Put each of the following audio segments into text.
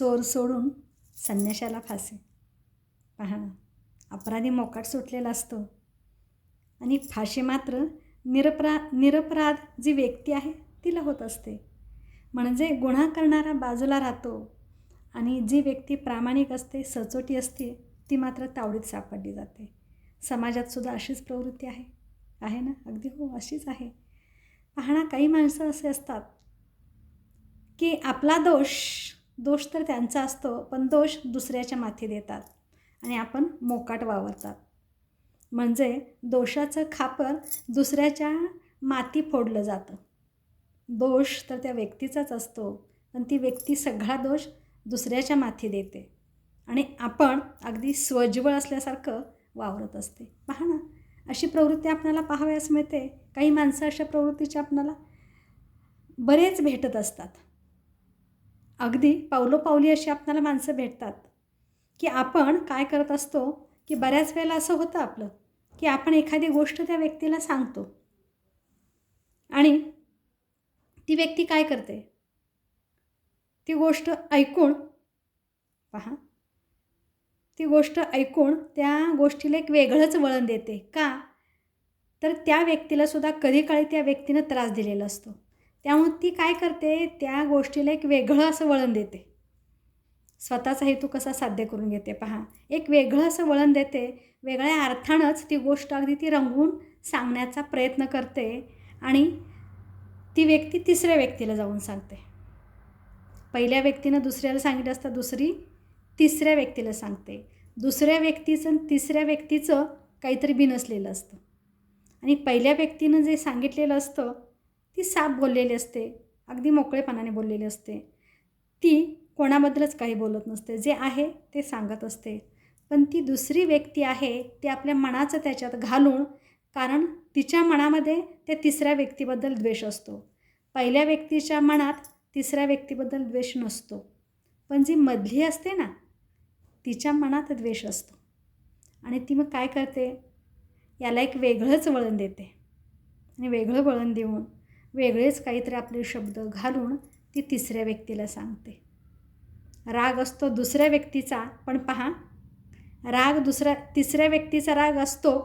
चोर सोडून संन्याशाला फासे. पहा अपराधी मोकाट सुटलेला असतो. आणि फाशी मात्र निरपरा निरपराध जी व्यक्ती आहे तिला होत असते. म्हणजे गुन्हा करणारा बाजूला राहतो आणि जी व्यक्ती प्रामाणिक असते सचोटी असते ती मात्र तावडीत सापडली जाते. समाजातसुद्धा अशीच प्रवृत्ती आहे. आहे ना? अगदी हो अशीच आहे. पाहणा काही माणसं असे असतात की आपला दोष दोष तर त्यांचा असतो पण दोष दुसऱ्याच्या माथी देतात आणि आपण मोकाट वावरतात. म्हणजे दोषाचं खापर दुसऱ्याच्या माती फोडलं जातं. दोष तर त्या व्यक्तीचाच असतो पण ती व्यक्ती सगळा दोष दुसऱ्याच्या माथी देते आणि आपण अगदी स्वज्वळ असल्यासारखं वावरत असते. पहा ना अशी प्रवृत्ती आपल्याला पाहावयास मिळते. काही माणसं अशा प्रवृत्तीच्या आपणाला बरेच भेटत असतात. अगदी पावलोपावली अशी आपल्याला माणसं भेटतात. की आपण काय करत असतो की बऱ्याच वेळेला असं होतं आपलं की आपण एखादी गोष्ट त्या व्यक्तीला सांगतो. आणि ती व्यक्ती काय करते? ती गोष्ट ऐकून पहा. ती गोष्ट ऐकून त्या गोष्टीला एक वेगळंच वळण देते. का? तर त्या व्यक्तीला सुद्धा कधी काळी त्या व्यक्तीनं त्रास दिलेला असतो. त्यामुळे ती काय करते त्या गोष्टीला एक वेगळं असं वळण देते. स्वतःचा हेतू कसा साध्य करून घेते पहा. एक वेगळं असं वळण देते वेगळ्या अर्थानंच ती गोष्ट अगदी ती रंगवून सांगण्याचा प्रयत्न करते आणि ती व्यक्ती तिसऱ्या व्यक्तीला जाऊन सांगते. पहिल्या व्यक्तीनं दुसऱ्याला सांगितलं असतं दुसरी तिसऱ्या व्यक्तीला सांगते. दुसऱ्या व्यक्तीचं आणि तिसऱ्या व्यक्तीचं काहीतरी बिनसलेलं असतं. आणि पहिल्या व्यक्तीनं जे सांगितलेलं असतं ती साफ बोललेली असते. अगदी मोकळेपणाने बोललेली असते. ती कोणाबद्दलच काही बोलत नसते. जे आहे ते सांगत असते. पण ती दुसरी व्यक्ती आहे ती आपल्या मनाचं त्याच्यात घालून कारण तिच्या मनामध्ये त्या तिसऱ्या व्यक्तीबद्दल द्वेष असतो. पहिल्या व्यक्तीच्या मनात तिसऱ्या व्यक्तीबद्दल द्वेष नसतो. पण जी मधली असते ना तिच्या मनात द्वेष असतो. आणि ती मग काय करते? याला एक वेगळंच वळण देते. आणि वेगळं वळण देऊन वेगळेच काहीतरी आपले शब्द घालून ती तिसऱ्या व्यक्तीला सांगते. राग असतो दुसऱ्या व्यक्तीचा पण पहा राग दुसऱ्या तिसऱ्या व्यक्तीचा राग असतो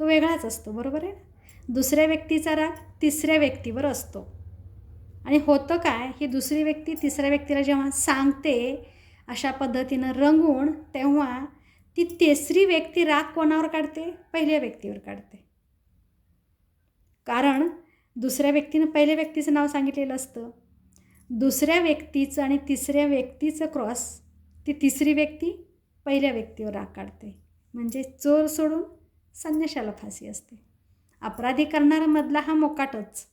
तो वेगळाच असतो बरोबर आहे दुसऱ्या व्यक्तीचा राग तिसऱ्या व्यक्तीवर असतो. आणि होतं काय ही दुसरी व्यक्ती तिसऱ्या व्यक्तीला जेव्हा सांगते अशा पद्धतीनं रंगून तेव्हा ती तिसरी व्यक्ती राग कोणावर काढते? पहिल्या व्यक्तीवर काढते. कारण दुसऱ्या व्यक्तीनं पहिल्या व्यक्तीचं नाव सांगितलेलं असतं. दुसऱ्या व्यक्तीचं आणि तिसऱ्या व्यक्तीचं क्रॉस ती तिसरी व्यक्ती पहिल्या व्यक्तीवर आकाडते म्हणजे चोर सोडून संन्याशाला फाशी असते. अपराधी करणारा मधला हा मोकाटच.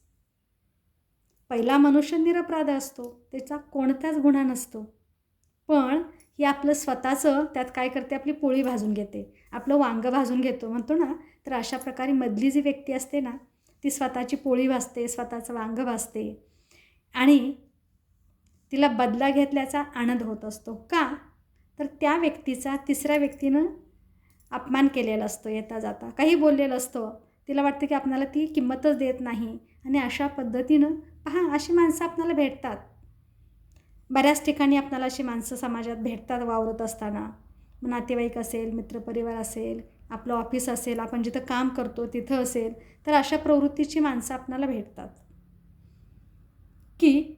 पहिला मनुष्य निरपराध असतो त्याचा कोणताच गुन्हा नसतो. पण ही आपलं स्वतःचं त्यात काय करते आपली पोळी भाजून घेते. आपलं वांगं भाजून घेतो. म्हणतो ना तर अशा प्रकारे मधली जी व्यक्ती असते ना ती स्वतःची पोळी भाजते स्वतःचं वांगं भाजते. आणि तिला बदला घेतल्याचा आनंद होत असतो. का? तर त्या व्यक्तीचा तिसऱ्या व्यक्तीनं अपमान केलेला असतो येता जाता. काही बोललेलं असतं. तिला वाटतं की आपणाला ती किंमतच देत नाही. आणि अशा पद्धतीनं पहा अशी माणसं आपणाला भेटतात. बऱ्याच ठिकाणी आपणाला अशी माणसं समाजात भेटतात वावरत असताना. नातेवाईक असेल मित्रपरिवार असेल आपलं ऑफिस असेल आपण जिथं काम करतो तिथं असेल तर अशा प्रवृत्तीची माणसं आपणाला भेटतात. की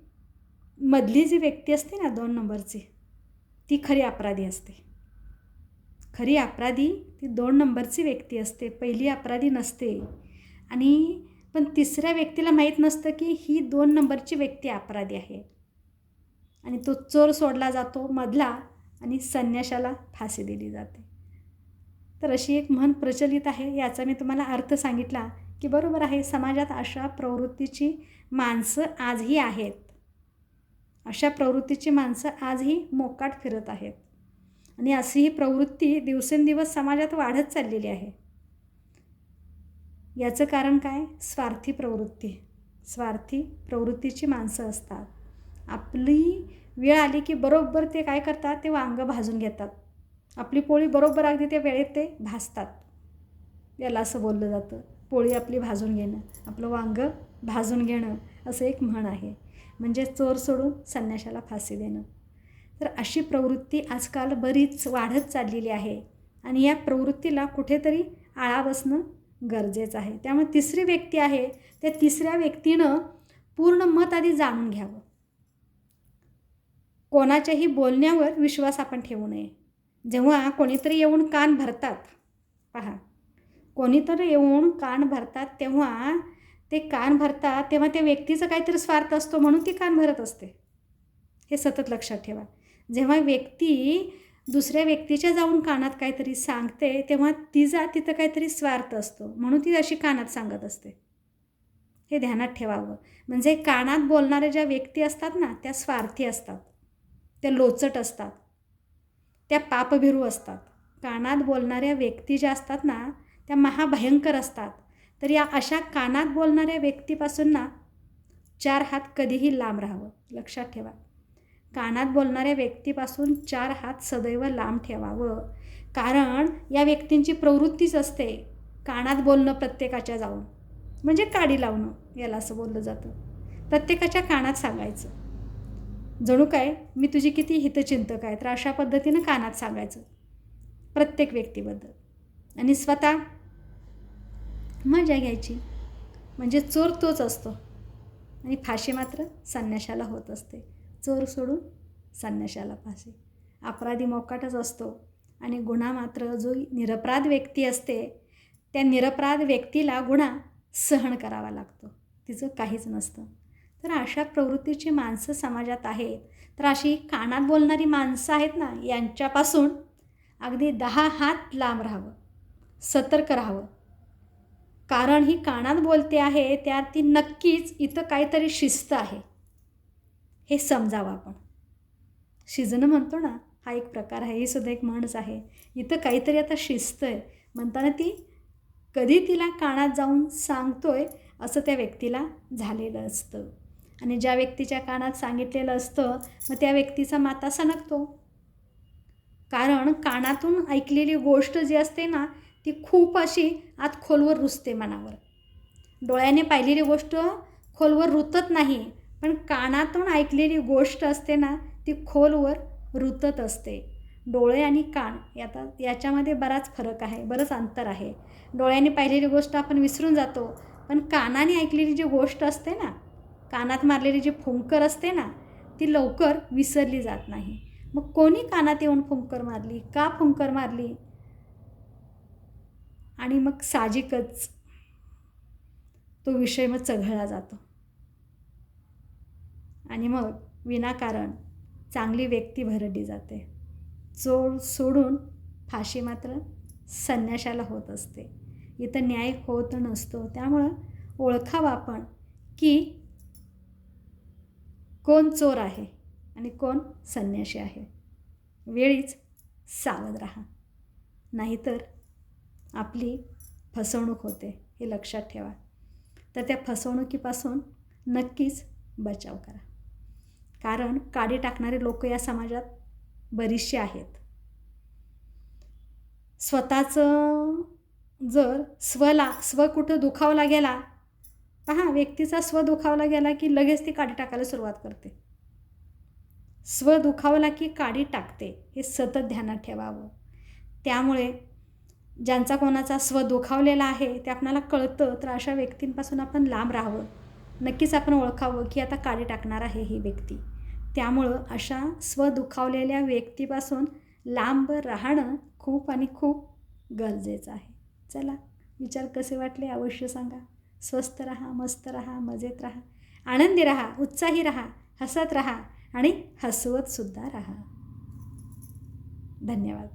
मधली जी व्यक्ती असते ना दोन नंबरची ती खरी अपराधी असते. खरी अपराधी ती दोन नंबरची व्यक्ती असते. पहिली अपराधी नसते. आणि पण तिसऱ्या व्यक्तीला माहीत नसतं की ही दोन नंबरची व्यक्ती अपराधी आहे. आणि तो चोर सोडला जातो मधला आणि संन्याशाला फाशी दिली जाते. तर अशी एक म्हण प्रचलित आहे याचा मी तुम्हाला अर्थ सांगितला की बरोबर आहे समाजात अशा प्रवृत्तीची माणसं आजही आहेत. अशा प्रवृत्तीची माणसं आजही मोकाट फिरत आहेत. आणि अशी ही प्रवृत्ती दिवसेंदिवस समाजात वाढत चाललेली आहे. याचं कारण काय? स्वार्थी प्रवृत्ती. स्वार्थी प्रवृत्तीची माणसं असतात. आपली वेळ आली की बरोबर ते काय करतात? ते वांगं भाजून घेतात. आपली पोळी बरोबर अगदी त्या वेळेत ते भाजतात. याला असं बोललं जातं. पोळी आपली भाजून घेणं आपलं वांगं भाजून घेणं असं एक म्हण आहे. म्हणजे चोर सोडून संन्याशाला फाशी देणं. तर अशी प्रवृत्ती आजकाल बरीच वाढत चाललेली आहे. आणि या प्रवृत्तीला कुठेतरी आळा बसणं गरजेचं आहे. त्यामुळे तिसरी व्यक्ती आहे त्या तिसऱ्या व्यक्तीनं पूर्ण मत आधी जाणून घ्यावं. कोणाच्याही बोलण्यावर विश्वास आपण ठेवू नये. जेव्हा कोणीतरी येऊन कान भरतात पहा. कोणीतरी येऊन कान भरतात तेव्हा ते कान भरतात तेव्हा त्या व्यक्तीचा काहीतरी स्वार्थ असतो म्हणून ती कान भरत असते. हे सतत लक्षात ठेवा. जेव्हा व्यक्ती दुसऱ्या व्यक्तीच्या जाऊन कानात काहीतरी सांगते तेव्हा तिचा तिथं काहीतरी स्वार्थ असतो म्हणून ती अशी कानात सांगत असते. हे ध्यानात ठेवावं. म्हणजे कानात बोलणाऱ्या ज्या व्यक्ती असतात ना त्या स्वार्थी असतात. त्या लोचट असतात. त्या पापभिरू असतात. कानात बोलणाऱ्या व्यक्ती ज्या असतात ना त्या महाभयंकर असतात. तर या अशा कानात बोलणाऱ्या व्यक्तीपासून ना चार हात कधीही लांब राहावं. लक्षात ठेवा. कानात बोलणाऱ्या व्यक्तीपासून चार हात सदैव लांब ठेवावं. कारण या व्यक्तींची प्रवृत्तीच असते कानात बोलणं प्रत्येकाच्या जाऊन. म्हणजे काडी लावणं याला असं बोललं जातं. प्रत्येकाच्या कानात सांगायचं. जणू काय मी तुझी किती हितचिंतक आहे तर अशा पद्धतीनं कानात सांगायचं. प्रत्येक व्यक्तीबद्दल. आणि स्वतः मजा घ्यायची. म्हणजे चोर तोच असतो. आणि फाशी मात्र संन्याशाला होत असते. चोर सोडून संन्याशाला फाशी. अपराधी मोकाटच असतो. आणि गुन्हा मात्र जो निरपराध व्यक्ती असते त्या निरपराध व्यक्तीला गुन्हा सहन करावा लागतो. तिचं काहीच नसतं. तर अशा प्रवृत्तीची माणसं समाजात आहेत. तर अशी कानात बोलणारी माणसं आहेत ना यांच्यापासून अगदी दहा हात लांब राहावं सतर्क राहावं. कारण ही कानात बोलते आहे त्यात ती नक्कीच इथं काहीतरी शिस्त आहे. हे समजावं आपण. शिजणं म्हणतो ना हा एक प्रकार आहे ही सुद्धा एक म्हणच आहे. इथं काहीतरी आता शिस्त आहे. म्हणताना ती कधी तिला कानात जाऊन सांगतोय असं त्या व्यक्तीला झालेलं असतं. आणि ज्या व्यक्तीच्या कानात सांगितलेलं असतं मग त्या व्यक्तीचा माता सणकतो. कारण कानातून ऐकलेली गोष्ट जी असते ना ती खूप अशी आत खोलवर रुजते मनावर. डोळ्याने पाहिलेली गोष्ट खोलवर रुतत नाही पण कानातून ऐकलेली गोष्ट असते ना ती खोलवर रुतत असते. डोळे आणि कान याचा याच्यामध्ये बराच फरक आहे बरंच अंतर आहे. डोळ्याने पाहिलेली गोष्ट आपण विसरून जातो पण कानाने ऐकलेली जी गोष्ट असते ना कानात मारलेली जी फुंकर असते ना ती लवकर विसरली जात नाही. मग कोणी कानात येऊन फुंकर मारली? का फुंकर मारली? आणि मग साहजिकच तो विषय मग चघळला जातो. आणि मग विनाकारण चांगली व्यक्ती भरडली जाते. चोर सोडून फाशी मात्र संन्याशाला होत असते. इथं न्याय होत नसतो. त्यामुळं ओळखावं आपण की कोण चोर आहे आणि कोण संन्याशी आहे? वेळीच सावध राहा. नाहीतर आपली फसवणूक होते हे लक्षात ठेवा. तर त्या फसवणुकीपासून नक्कीच बचाव करा. कारण काडी टाकणारे लोक या समाजात बरीचशी आहेत. स्वतःचं जर स्वला स्व कुठं दुखावला गेला पहा व्यक्तीचा स्व दुखावला गेला की लगेच ती काडी टाकायला सुरुवात करते. स्व दुखावला की काडी टाकते हे सतत ध्यानात ठेवावं. त्यामुळे ज्यांचा कोणाचा स्व दुखावलेला आहे ते आपणाला कळतं तर अशा व्यक्तींपासून आपण लांब राहावं. नक्कीच आपण ओळखावं की आता काडी टाकणार आहे ही व्यक्ती. त्यामुळं अशा स्व दुखावलेल्या व्यक्तीपासून लांब राहणं खूप आणि खूप गरजेचं आहे. चला विचार कसे वाटले अवश्य सांगा. स्वस्त राहा मस्त राहा मजेत राहा आनंदी राहा उत्साही राहा हसत राहा आणि हसवतसुद्धा राहा. धन्यवाद.